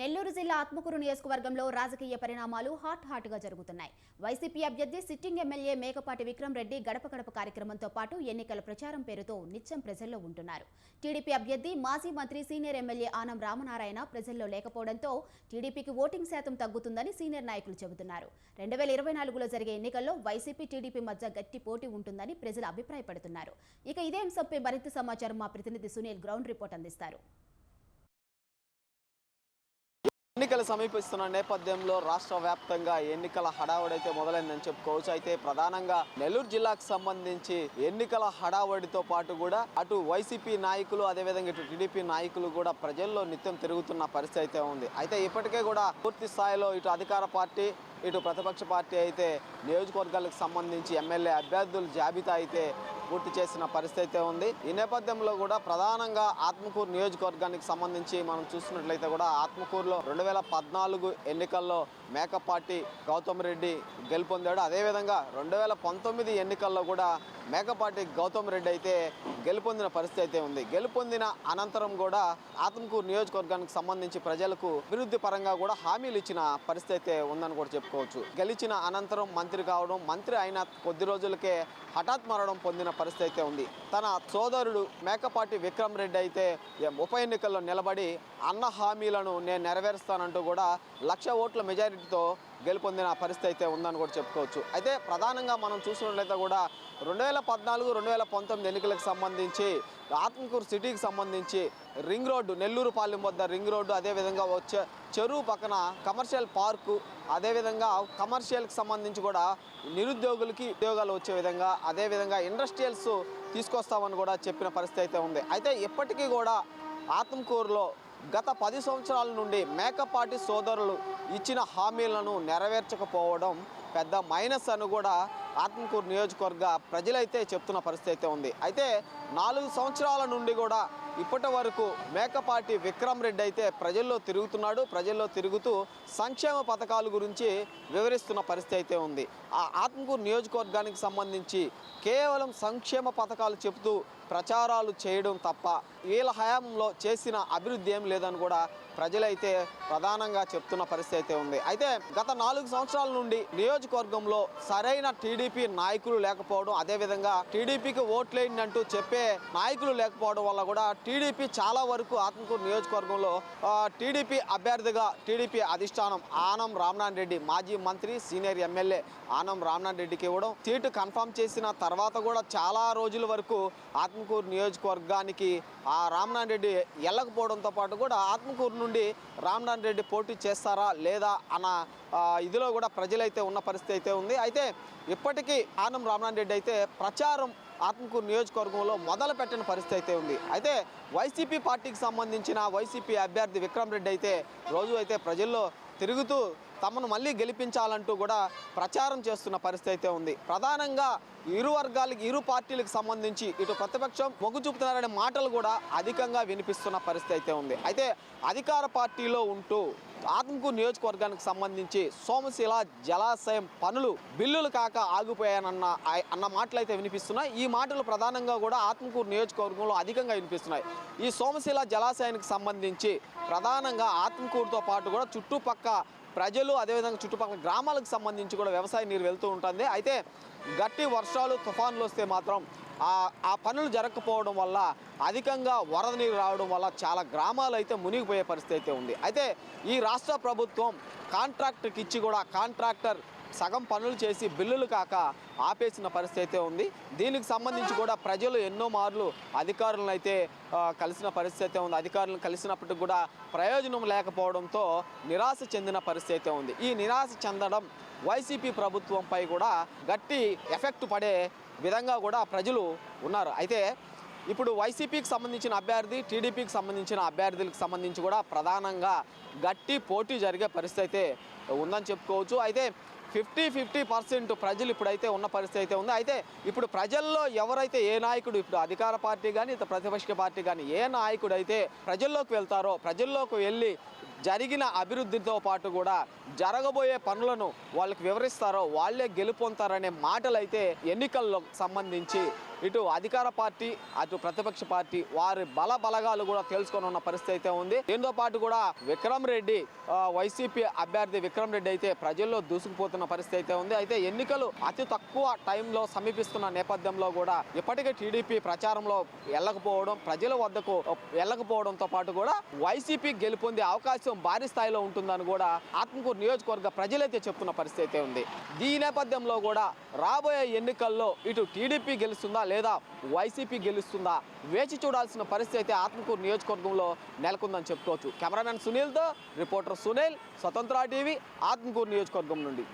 నెల్లూరు జిల్లా ఆత్మకూరు నియోజకవర్గంలో రాజకీయ పరిణామాలు హాట్ హాట్గా జరుగుతున్నాయి. వైసీపీ అభ్యర్థి సిట్టింగ్ ఎమ్మెల్యే మేకపాటి విక్రమ్ రెడ్డి గడప గడప కార్యక్రమంతో పాటు ఎన్నికల ప్రచారం పేరుతో నిత్యం ప్రజల్లో ఉంటున్నారు. టీడీపీ అభ్యర్థి మాజీ మంత్రి సీనియర్ ఎమ్మెల్యే ఆనం రామనారాయణ ప్రజల్లో లేకపోవడంతో టీడీపీకి ఓటింగ్ శాతం తగ్గుతుందని సీనియర్ నాయకులు చెబుతున్నారు. రెండు వేల ఇరవై నాలుగులో జరిగే ఎన్నికల్లో వైసీపీ టీడీపీ మధ్య గట్టి పోటీ ఉంటుందని ప్రజలు అభిప్రాయపడుతున్నారు. ఇక ఇదే అంశంపై మరింత సమాచారం మా ప్రతినిధి సునీల్ గ్రౌండ్ రిపోర్ట్ అందిస్తారు. ఎన్నికలు సమీపిస్తున్న నేపథ్యంలో రాష్ట్ర వ్యాప్తంగా ఎన్నికల హడావుడైతే మొదలైందని చెప్పుకోవచ్చు. అయితే ప్రధానంగా నెల్లూరు జిల్లాకు సంబంధించి ఎన్నికల హడావుడితో పాటు కూడా అటు వైసీపీ నాయకులు అదేవిధంగా ఇటు టీడీపీ నాయకులు కూడా ప్రజల్లో నిత్యం తిరుగుతున్న పరిస్థితి అయితే ఉంది. అయితే ఇప్పటికే కూడా పూర్తి స్థాయిలో ఇటు అధికార పార్టీ ఇటు ప్రతిపక్ష పార్టీ అయితే నియోజకవర్గాలకు సంబంధించి ఎమ్మెల్యే అభ్యర్థుల జాబితా అయితే పూర్తి చేసిన పరిస్థితి ఉంది. ఈ నేపథ్యంలో కూడా ప్రధానంగా ఆత్మకూరు నియోజకవర్గానికి సంబంధించి మనం చూసినట్లయితే కూడా ఆత్మకూరులో రెండు వేల పద్నాలుగు ఎన్నికల్లో మేకపాటి గౌతమ్ రెడ్డి గెలుపొందాడు. అదేవిధంగా రెండు వేల పంతొమ్మిది ఎన్నికల్లో కూడా మేకపాటి గౌతమ్ రెడ్డి అయితే గెలుపొందిన పరిస్థితి అయితే ఉంది. గెలుపొందిన అనంతరం కూడా ఆత్మకూరు నియోజకవర్గానికి సంబంధించి ప్రజలకు అభివృద్ధి పరంగా కూడా హామీలు ఇచ్చిన పరిస్థితి అయితే ఉందని కూడా చెప్పుకోవచ్చు. గెలిచిన అనంతరం మంత్రి కావడం మంత్రి అయిన కొద్ది రోజులకే హఠాత్ మరణం పొందిన పరిస్థితి అయితే ఉంది. తన సోదరుడు మేకపాటి విక్రమ్ రెడ్డి అయితే ఉప ఎన్నికల్లో నిలబడి అన్న హామీలను నేను నెరవేరుస్తానంటూ కూడా లక్ష ఓట్ల మెజారిటీతో గెలుపొందిన పరిస్థితి అయితే ఉందని కూడా చెప్పుకోవచ్చు. అయితే ప్రధానంగా మనం చూసినట్లయితే కూడా రెండు వేల పద్నాలుగు రెండు వేల పంతొమ్మిది ఎన్నికలకు సంబంధించి ఆత్మకూరు సిటీకి సంబంధించి రింగ్ రోడ్డు నెల్లూరు పాలెం వద్ద రింగ్ రోడ్డు అదేవిధంగా వచ్చే చెరువు పక్కన కమర్షియల్ పార్కు అదేవిధంగా కమర్షియల్కి సంబంధించి కూడా నిరుద్యోగులకి ఉద్యోగాలు వచ్చే విధంగా అదేవిధంగా ఇండస్ట్రియల్స్ తీసుకొస్తామని కూడా చెప్పిన పరిస్థితి అయితే ఉంది. అయితే ఇప్పటికీ కూడా ఆత్మకూరులో గత పది సంవత్సరాల నుండి మేకపాటి సోదరులు ఇచ్చిన హామీలను నెరవేర్చకపోవడం పెద్ద మైనస్ అని కూడా ఆత్మకూరు నియోజకవర్గ ప్రజలైతే చెప్తున్న పరిస్థితి అయితే ఉంది. అయితే నాలుగు సంవత్సరాల నుండి కూడా ఇప్పటి వరకు మేకపాటి విక్రమ్ రెడ్డి అయితే ప్రజల్లో తిరుగుతున్నాడు ప్రజల్లో తిరుగుతూ సంక్షేమ పథకాల గురించి వివరిస్తున్న పరిస్థితి అయితే ఉంది. ఆ ఆత్మకూరు నియోజకవర్గానికి సంబంధించి కేవలం సంక్షేమ పథకాలు చెబుతూ ప్రచారాలు చేయడం తప్ప వీళ్ళ హయాంలో చేసిన అభివృద్ధి ఏం లేదని కూడా ప్రజలైతే ప్రధానంగా చెప్తున్న పరిస్థితి అయితే ఉంది. అయితే గత నాలుగు సంవత్సరాల నుండి నియోజకవర్గంలో సరైన టీడీ టీడీపీ నాయకులు లేకపోవడం అదేవిధంగా టీడీపీకి ఓట్లేయండి అంటూ చెప్పే నాయకులు లేకపోవడం వల్ల కూడా టీడీపీ చాలా వరకు ఆత్మకూరు నియోజకవర్గంలో టీడీపీ అభ్యర్థిగా టీడీపీ అధిష్టానం ఆనం రామ్నాథ్ రెడ్డి మాజీ మంత్రి సీనియర్ ఎమ్మెల్యే ఆనం రామ్నాథ్ రెడ్డికి ఇవ్వడం సీటు కన్ఫర్మ్ చేసిన తర్వాత కూడా చాలా రోజుల వరకు ఆత్మకూరు నియోజకవర్గానికి ఆ రామ్నాథ్ రెడ్డి వెళ్ళకపోవడంతో పాటు కూడా ఆత్మకూరు నుండి రామ్నాథ్ రెడ్డి పోటీ చేస్తారా లేదా అన్న ఇదిలో కూడా ప్రజలైతే ఉన్న పరిస్థితి అయితే ఉంది. అయితే ఇప్పటికీ ఆనం రామనాథ్ రెడ్డి అయితే ప్రచారం ఆత్మకూరు నియోజకవర్గంలో మొదలు పెట్టిన పరిస్థితి అయితే ఉంది. అయితే వైసీపీ పార్టీకి సంబంధించిన వైసీపీ అభ్యర్థి విక్రమ్ రెడ్డి అయితే రోజు అయితే ప్రజల్లో తిరుగుతూ తమను మళ్ళీ గెలిపించాలంటూ కూడా ప్రచారం చేస్తున్న పరిస్థితి అయితే ఉంది. ప్రధానంగా ఇరు వర్గాలకి ఇరు పార్టీలకు సంబంధించి ఇటు ప్రతిపక్షం మొగ్గు చూపుతున్నారనే మాటలు కూడా అధికంగా వినిపిస్తున్న పరిస్థితి అయితే ఉంది. అయితే అధికార పార్టీలో ఉంటూ ఆత్మకూరు నియోజకవర్గానికి సంబంధించి సోమశిల జలాశయం పనులు బిల్లులు కాక ఆగిపోయానన్న అన్న మాటలు అయితే వినిపిస్తున్నాయి. ఈ మాటలు ప్రధానంగా కూడా ఆత్మకూరు నియోజకవర్గంలో అధికంగా వినిపిస్తున్నాయి. ఈ సోమశిల జలాశయానికి సంబంధించి ప్రధానంగా ఆత్మకూరుతో పాటు కూడా చుట్టుపక్క ప్రజలు అదేవిధంగా చుట్టుపక్కల గ్రామాలకు సంబంధించి కూడా వ్యవసాయ నీరు వెళ్తూ ఉంటుంది. అయితే గట్టి వర్షాలు తుఫాన్లు వస్తే మాత్రం ఆ పనులు జరగకపోవడం వల్ల అధికంగా వరద నీరు రావడం వల్ల చాలా గ్రామాలు అయితే మునిగిపోయే పరిస్థితి అయితే ఉంది. అయితే ఈ రాష్ట్ర ప్రభుత్వం కాంట్రాక్టర్కి ఇచ్చి కూడా కాంట్రాక్టర్ సగం పనులు చేసి బిల్లులు కాక ఆపేసిన పరిస్థితి అయితే ఉంది. దీనికి సంబంధించి కూడా ప్రజలు ఎన్నో మార్లు అధికారులను అయితే కలిసిన పరిస్థితి అయితే ఉంది. అధికారులను కలిసినప్పటికి కూడా ప్రయోజనం లేకపోవడంతో నిరాశ చెందిన పరిస్థితి అయితే ఉంది. ఈ నిరాశ చెందడం వైసీపీ ప్రభుత్వంపై కూడా గట్టి ఎఫెక్ట్ పడే విధంగా కూడా ప్రజలు ఉన్నారు. అయితే ఇప్పుడు వైసీపీకి సంబంధించిన అభ్యర్థి టీడీపీకి సంబంధించిన అభ్యర్థులకు సంబంధించి కూడా ప్రధానంగా గట్టి పోటీ జరిగే పరిస్థితి అయితే ఉందని చెప్పుకోవచ్చు. అయితే ఫిఫ్టీ ఫిఫ్టీ పర్సెంట్ ప్రజలు ఇప్పుడైతే ఉన్న పరిస్థితి అయితే ఉంది. అయితే ఇప్పుడు ప్రజల్లో ఎవరైతే ఏ నాయకుడు ఇప్పుడు అధికార పార్టీ కానీ ప్రతిపక్ష పార్టీ కానీ ఏ నాయకుడు అయితే ప్రజల్లోకి వెళ్తారో ప్రజల్లోకి వెళ్ళి జరిగిన అభివృద్ధితో పాటు కూడా జరగబోయే పనులను వాళ్ళకి వివరిస్తారో వాళ్ళే గెలుపొంతారనే మాటలు అయితే ఎన్నికల్లో సంబంధించి ఇటు అధికార పార్టీ అటు ప్రతిపక్ష పార్టీ వారి బల బలగాలు కూడా తెలుసుకొని ఉన్న పరిస్థితి అయితే ఉంది. దీంతో పాటు కూడా విక్రమ్ రెడ్డి వైసీపీ అభ్యర్థి విక్రమ్ రెడ్డి అయితే ప్రజల్లో దూసుకుపోతున్న పరిస్థితి అయితే ఉంది. అయితే ఎన్నికలు అతి తక్కువ టైంలో సమీపిస్తున్న నేపథ్యంలో కూడా ఇప్పటికే టీడీపీ ప్రచారంలో వెళ్ళకపోవడం ప్రజల వద్దకు వెళ్ళకపోవడంతో పాటు కూడా వైసీపీ గెలుపొందే అవకాశం భారీ స్థాయిలో ఉంటుందని కూడా ఆత్మకూరు నియోజకవర్గ ప్రజలైతే చెప్తున్న పరిస్థితి అయితే ఉంది. ఈ నేపథ్యంలో కూడా రాబోయే ఎన్నికల్లో ఇటు టీడీపీ గెలుస్తుందా లేదా వైసీపీ గెలుస్తుందా వేచి చూడాల్సిన పరిస్థితి అయితే ఆత్మకూరు నియోజకవర్గంలో నెలకొందని చెప్పుకోవచ్చు. కెమెరామెన్ సునీల్తో రిపోర్టర్ సునీల్ స్వతంత్ర టీవీ ఆత్మకూరు నియోజకవర్గం నుండి.